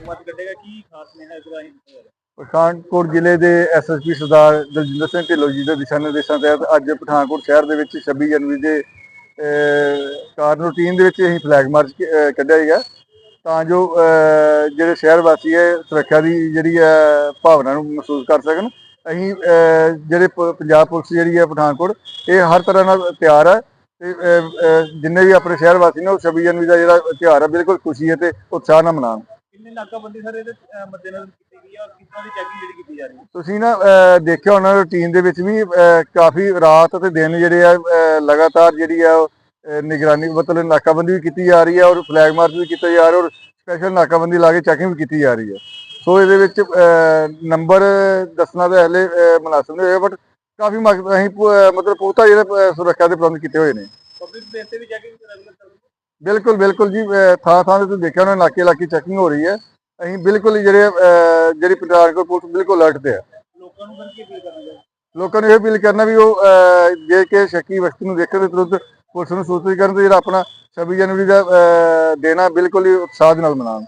March ਕੱਢੇਗਾ ਕੀ ਖਾਸ ਨੇ ਇਸ ਰਾਹੀਂ? ਪਠਾਨਕੋਟ ਜ਼ਿਲ੍ਹੇ ਦੇ ਐਸਐਸਪੀ ਸਰਦਾਰ ਦਲਜਿੰਦਰ ਸਿੰਘ ਢਿੱਲੋਂ ਜੀ ਦੇ ਦਿਸ਼ਾ ਨਿਰਦੇਸ਼ਾਂ ਤਹਿਤ ਅੱਜ ਪਠਾਨਕੋਟ ਸ਼ਹਿਰ ਦੇ ਵਿੱਚ 26 ਜਨਵਰੀ ਦੇ ਅਹ, ਕਾਰ ਰੂਟੀਨ ਦੇ ਵਿੱਚ ਅਸੀਂ ਫਲੈਗ ਮਾਰਚ ਕੱਢਿਆ ਗਿਆ ਤਾਂ ਜੋ ਜਿਹੜੇ ਸ਼ਹਿਰ ਵਾਸੀ ਹੈ ਸੁਰੱਖਿਆ ਦੀ ਜਿਹੜੀ ਹੈ ਭਾਵਨਾ ਨੂੰ ਮਹਿਸੂਸ ਕਰ ਸਕਣ। ਅਸੀਂ ਜਿਹੜੇ ਪ- ਪੰਜਾਬ ਪੁਲਿਸ ਜਿਹੜੀ ਹੈ ਪਠਾਨਕੋਟ ਇਹ ਹਰ ਤਰ੍ਹਾਂ ਨਾਲ ਤਿਆਰ ਹੈ। ਤੇ ਜਿੰਨੇ ਵੀ ਆਪਣੇ ਸ਼ਹਿਰ ਵਾਸੀ ਨੇ ਉਹ 26 ਜਨਵਰੀ ਦਾ ਜਿਹੜਾ ਤਿਉਹਾਰ ਹੈ ਬਿਲਕੁਲ ਖੁਸ਼ੀ ਅਤੇ ਉਤਸ਼ਾਹ ਨਾਲ ਮਨਾਉਣ। ਕਿੰਨੇ ਨਾਕਾਬੰਦੀ ਸਰ ਇਹਦੇ ਅਹ, ਮੱਦੇਨਜ਼ਰ ਕੀਤੀ ਗਈ ਹੈ ਔਰ ਕਿਸ ਤਰ੍ਹਾਂ ਦੀ ਚੈਕਿੰਗ ਜਿਹੜੀ ਕੀਤੀ ਜਾ ਰਹੀ ਹੈ? ਤੁਸੀਂ ਨਾ ਅਹ, ਦੇਖਿਆ ਹੋਣਾ ਰੂਟੀਨ ਦੇ ਵਿੱਚ ਵੀ ਅਹ, ਕਾਫੀ ਰਾਤ ਅਤੇ ਦਿਨ ਜਿਹੜੇ ਆ ਅਹ, ਲਗਾਤਾਰ ਜਿਹੜੀ ਆ ਉਹ, ਅਹ, ਨਿਗਰਾਨੀ ਮਤਲਬ ਨਾਕਾਬੰਦੀ ਵੀ ਕੀਤੀ ਜਾ ਰਹੀ ਹੈ ਔਰ ਫਲੈਗ ਮਾਰਚ ਵੀ ਕੀਤਾ ਜਾ ਰਿਹਾ ਔਰ ਸਪੈਸ਼ਲ ਨਾਕਾਬੰਦੀ ਲਾ ਕੇ ਚੈਕਿੰਗ ਵੀ ਕੀਤੀ ਜਾ ਰਹੀ ਹੈ। ਸੋ ਇਹਦੇ ਵਿੱਚ ਨੰਬਰ ਦੱਸਣਾ ਤਾਂ ਹਲੇ ਅਹ, ਮੁਨਾਸਬ ਨਹੀਂ ਹੋਇਆ ਬਟ ਕਾਫੀ ਮਕ- ਅਸੀਂ ਪੁ- ਅਹ, ਮਤਲਬ ਪੁਖਤਾ ਜਿਹੜੇ ਅਹ, ਸੁਰੱਖਿਆ ਦੇ ਪ੍ਰਬੰਧ ਕੀਤੇ ਹੋਏ ਨੇ। ਪਬਲਿਕ ਪਲੇਸ ਤੇ ਵੀ ਚੈਕਿੰਗ ਰੈਗੂਲਰ ਚੱਲ ਰਹੀ ਹੈ ਬਿਲਕੁਲ ਬਿਲਕੁਲ ਜੀ ਥਾਂ ਥਾਂ ਤੇ ਤੁਸੀਂ ਦੇਖਿਆ ਹੋਣਾ ਨਾਕੇ ਇਲਾਕੇ ਚੈਕਿੰਗ ਹੋ ਰਹੀ ਹੈ। ਅਸੀਂ ਬਿਲਕੁਲ ਹੀ ਜਿਹੜੇ ਜਿਹੜੀ ਪਠਾਨਕੋਟ ਪੁਲਿਸ ਬਿਲਕੁਲ ਅਲਰਟ ਤੇ ਹੈ। ਲੋਕਾਂ ਨੂੰ ਕੀ ਅਪੀਲ ਕਰਨਾ ਲੋਕਾਂ ਨੂੰ ਇਹ ਅਪੀਲ ਕਰਨਾ ਵੀ ਉਹ ਜੇ ਕਿ ਸ਼ੱਕੀ ਵਿਅਕਤੀ ਨੂੰ ਦੇਖਣ ਦੇ ਤੁਰੰਤ ਪੁਲਿਸ ਨੂੰ ਸੂਚਿਤ ਕਰਨ ਤੇ ਜਿਹੜਾ ਆਪਣਾ 26 ਜਨਵਰੀ ਦਾ ਆ ਬਿਲਕੁਲ ਹੀ ਉਤਸ਼ਾਹ ਨਾਲ ਮਨਾਉਣ।